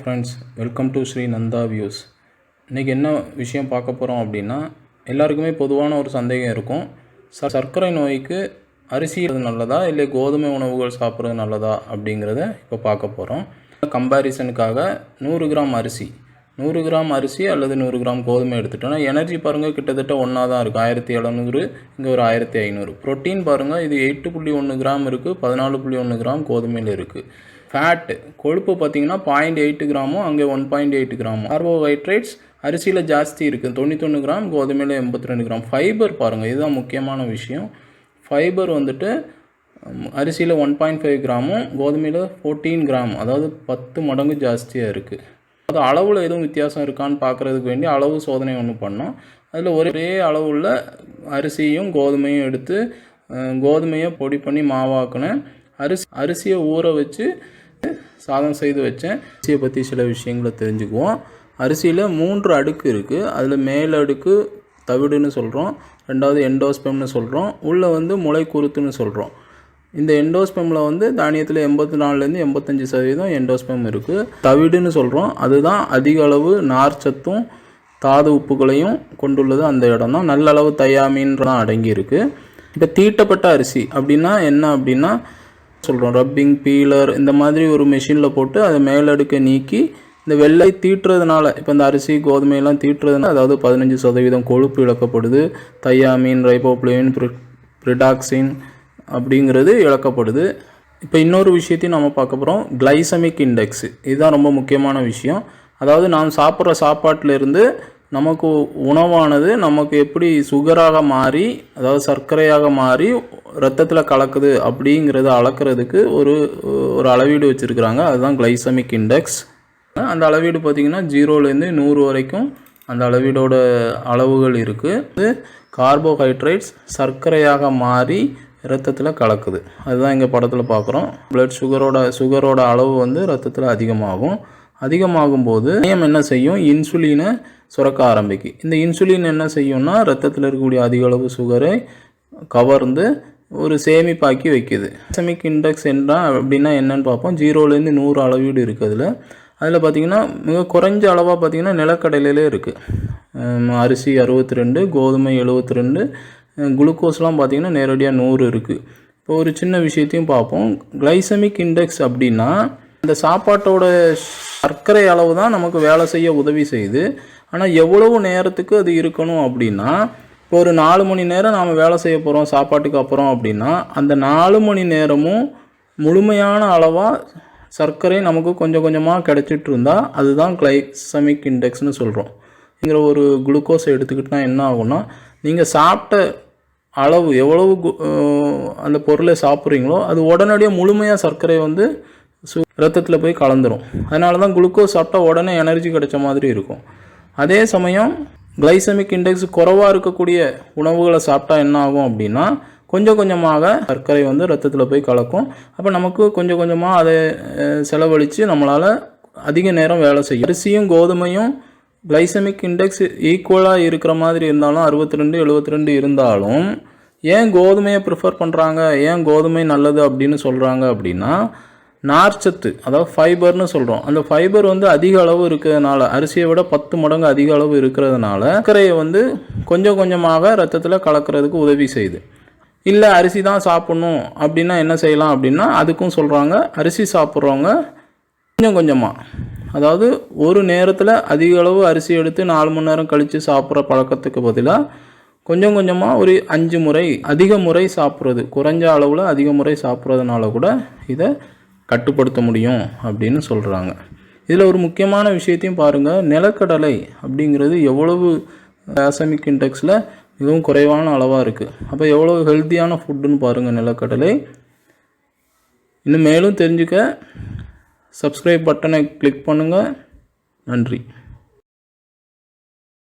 Friends welcome to Sri Nanda views இன்றைக்கி என்ன விஷயம் பார்க்க போகிறோம் அப்படின்னா எல்லாருக்குமே பொதுவான ஒரு சந்தேகம் இருக்கும். ச சர்க்கரை நோய்க்கு அரிசி அது நல்லதா இல்லை கோதுமை உணவுகள் சாப்பிட்றது நல்லதா அப்படிங்கிறத இப்போ பார்க்க போகிறோம் கம்பேரிசனுக்காக நூறு கிராம் அரிசி நூறு கிராம் அரிசி அல்லது நூறு கிராம் கோதுமை எடுத்துட்டோம்னா எனர்ஜி பாருங்கள் கிட்டத்தட்ட ஒன்றா தான் இருக்குது ஆயிரத்தி எழுநூறு இங்கே ஒரு ஆயிரத்தி ஐநூறு. ப்ரோட்டீன் பாருங்கள் இது எட்டு புள்ளி ஒன்று கிராம் இருக்குது பதினாலு புள்ளி ஒன்று கிராம் கோதுமையில் இருக்குது ஃபேட்டு கொழுப்பு பார்த்தீங்கன்னா பாயிண்ட் எயிட் கிராமும் அங்கே ஒன் பாயிண்ட் எயிட் கிராமும் கார்போஹைட்ரேட்ஸ் அரிசியில் ஜாஸ்தி இருக்குது தொண்ணூத்தொன்று கிராம் கோதுமையில் எண்பத்தி ரெண்டு கிராம். ஃபைபர் பாருங்கள் இதுதான் முக்கியமான விஷயம். ஃபைபர் வந்துட்டு அரிசியில் ஒன் பாயிண்ட் ஃபைவ் கிராமும் கோதுமையில் ஃபோர்டீன் கிராம். அதாவது பத்து மடங்கு ஜாஸ்தியாக இருக்குது அது அளவில் எதுவும் வித்தியாசம் இருக்கான்னு பார்க்குறதுக்கு வேண்டி அளவு சோதனை ஒன்று பண்ணோம். அதில் ஒரே அளவுள்ள அரிசியும் கோதுமையும் எடுத்து கோதுமையை பொடி பண்ணி மாவாக்குனேன். அரிசி அரிசியை ஊற வச்சு சாதம் செய்து வச்சேன். அரிசியை பற்றி சில விஷயங்களை தெரிஞ்சுக்குவோம். அரிசியில் மூன்று அடுக்கு இருக்குது அதில் மேல் அடுக்கு தவிடுன்னு சொல்கிறோம் ரெண்டாவது எண்டோஸ்பெம்னு சொல்கிறோம் உள்ளே வந்து முளை குருத்துன்னு சொல்கிறோம் இந்த எண்டோஸ்பெம்மில் வந்து தானியத்தில் எண்பத்தி நாலுலேருந்து எண்பத்தஞ்சு சதவீதம் எண்டோஸ்பெம் இருக்குது தவிடுன்னு சொல்கிறோம் அதுதான் அதிக அளவு நார்ச்சத்தும் தாது உப்புகளையும் கொண்டுள்ளது அந்த இடம் தான். நல்ல அளவு தயாமின்லாம் அடங்கியிருக்கு இப்போ தீட்டப்பட்ட அரிசி அப்படின்னா என்ன அப்படின்னா சொல்கிறோம் ரப்பிங் பீலர் இந்த மாதிரி ஒரு மிஷினில் போட்டு அதை மேலடுக்க நீக்கி இந்த வெள்ளை தீட்டுறதுனால இப்போ இந்த அரிசி கோதுமையெல்லாம் தீட்டுறதுனால அதாவது பதினஞ்சு சதவீதம் கொழுப்பு இழக்கப்படுது. தையாமின் ரைபோப்ளவின் ப்ரிடாக்சின் அப்படிங்கிறது இழக்கப்படுது. இப்போ இன்னொரு விஷயத்தையும் நம்ம பார்க்க போகிறோம் கிளைசமிக் இண்டெக்ஸ் இதுதான் ரொம்ப முக்கியமான விஷயம். அதாவது நாம் சாப்பிட்ற சாப்பாட்டிலிருந்து நமக்கு உணவானது நமக்கு எப்படி சுகராக மாறி அதாவது சர்க்கரையாக மாறி ரத்தத்தில் கலக்குது அப்படிங்கிறத அளக்கிறதுக்கு ஒரு ஒரு அளவீடு வச்சுருக்குறாங்க. அதுதான் கிளைசமிக் இண்டெக்ஸ் அந்த அளவீடு பார்த்திங்கன்னா ஜீரோலேருந்து நூறு வரைக்கும் அந்த அளவீடோட அளவுகள் இருக்குது இது கார்போஹைட்ரேட்ஸ் சர்க்கரையாக மாறி ரத்தத்தில் கலக்குது. அதுதான் இங்கே படத்தில் பார்க்குறோம். பிளட் சுகரோட சுகரோட அளவு வந்து ரத்தத்தில் அதிகமாகும். அதிகமாகும் போது இதயம் என்ன செய்யும்? இன்சுலினை சுரக்க ஆரம்பிக்கும். இந்த இன்சுலின் என்ன செய்யும்னா ரத்தத்தில் இருக்கக்கூடிய அதிக அளவு சுகரை கவர்ந்து ஒரு சேமிப்பாக்கி வைக்குது. செமிக் இண்டெக்ஸ் என்ன அப்படின்னா என்னன்னு பார்ப்போம். ஜீரோலேருந்து நூறு அளவீடு இருக்குது அதில். அதில் பார்த்தீங்கன்னா மிக குறைஞ்ச அளவாக பார்த்திங்கன்னா நிலக்கடலையிலே இருக்குது அரிசி அறுபத்தி ரெண்டு கோதுமை எழுபத்தி ரெண்டு குளுக்கோஸ்லாம் பார்த்திங்கன்னா நேரடியாக நூறு இருக்குது இப்போ ஒரு சின்ன விஷயத்தையும் பார்ப்போம். கிளைசமிக் இண்டெக்ஸ் அப்படின்னா இந்த சாப்பாட்டோட சர்க்கரை அளவு தான் நமக்கு வேலை செய்ய உதவி செய்யுது ஆனால் எவ்வளவு நேரத்துக்கு அது இருக்கணும் அப்படின்னா இப்போ ஒரு நாலு மணி நேரம் நாம் வேலை செய்ய போகிறோம் சாப்பாட்டுக்கு அப்புறம் அப்படின்னா அந்த நாலு மணி நேரமும் முழுமையான அளவாக சர்க்கரை நமக்கு கொஞ்சம் கொஞ்சமாக கிடச்சிட்டு இருந்தால் அதுதான் கிளைசமிக் இண்டெக்ஸ்னு சொல்கிறோம் இங்கிற ஒரு குளுக்கோஸை எடுத்துக்கிட்டால் என்ன ஆகும்னா நீங்கள் சாப்பிட்ட அளவு எவ்வளவு கு- அந்த பொருளை சாப்பிட்றீங்களோ அது உடனடியாக முழுமையாக சர்க்கரை வந்து சு ரத்தத்தில் போய் கலந்துரும். அதனால தான் குளுக்கோஸ் சாப்பிட்டா உடனே எனர்ஜி கிடைச்ச மாதிரி இருக்கும். அதே சமயம் கிளைசமிக் இண்டெக்ஸ் குறைவாக இருக்கக்கூடிய உணவுகளை சாப்பிட்டா என்ன ஆகும் அப்படின்னா கொஞ்சம் கொஞ்சமாக சர்க்கரை வந்து ரத்தத்தில் போய் கலக்கும். அப்போ நமக்கு கொஞ்சம் கொஞ்சமாக அதை செலவழித்து நம்மளால் அதிக நேரம் வேலை செய்யும் அரிசியும் கோதுமையும் கிளைசமிக் இண்டெக்ஸ் ஈக்குவலாக இருக்கிற மாதிரி இருந்தாலும் அறுபத்தி ரெண்டு எழுபத்தி ரெண்டு இருந்தாலும் ஏன் கோதுமையை ப்ரிஃபர் பண்ணுறாங்க ஏன் கோதுமை நல்லது அப்படின்னு சொல்கிறாங்க அப்படின்னா நார்ச்சத்து அதாவது ஃபைபர்னு சொல்கிறோம் அந்த ஃபைபர் வந்து அதிக அளவு இருக்கிறதுனால அரிசியை விட பத்து மடங்கு அதிக அளவு இருக்கிறதுனால சர்க்கரையை வந்து கொஞ்சம் கொஞ்சமாக ரத்தத்தில் கலக்கிறதுக்கு உதவி செய்யுது. இல்லை அரிசி தான் சாப்பிட்ணும் அப்படின்னா என்ன செய்யலாம் அப்படின்னா அதுக்கும் சொல்கிறாங்க அரிசி சாப்பிட்றவங்க கொஞ்சம் கொஞ்சமாக அதாவது ஒரு நேரத்தில் அதிக அளவு அரிசி எடுத்து நாலு மணி நேரம் கழித்து சாப்பிட்ற பழக்கத்துக்கு பதிலாக கொஞ்சம் கொஞ்சமாக ஒரு அஞ்சு முறை அதிக முறை சாப்பிட்றது குறைஞ்ச அளவில் அதிக முறை சாப்பிட்றதுனால கூட இதை கட்டுப்படுத்த முடியும் அப்படின்னு சொல்கிறாங்க இதில் ஒரு முக்கியமான விஷயத்தையும் பாருங்கள் நிலக்கடலை அப்படிங்கிறது எவ்வளவு ஆசமிக் இண்டெக்ஸில் மிகவும் குறைவான அளவாக இருக்குது அப்போ எவ்வளோ ஹெல்த்தியான ஃபுட்டுன்னு பாருங்கள் நிலக்கடலை. இன்னும் மேலும் தெரிஞ்சுக்க சப்ஸ்கிரைப் பட்டனை கிளிக் பண்ணுங்கள் நன்றி.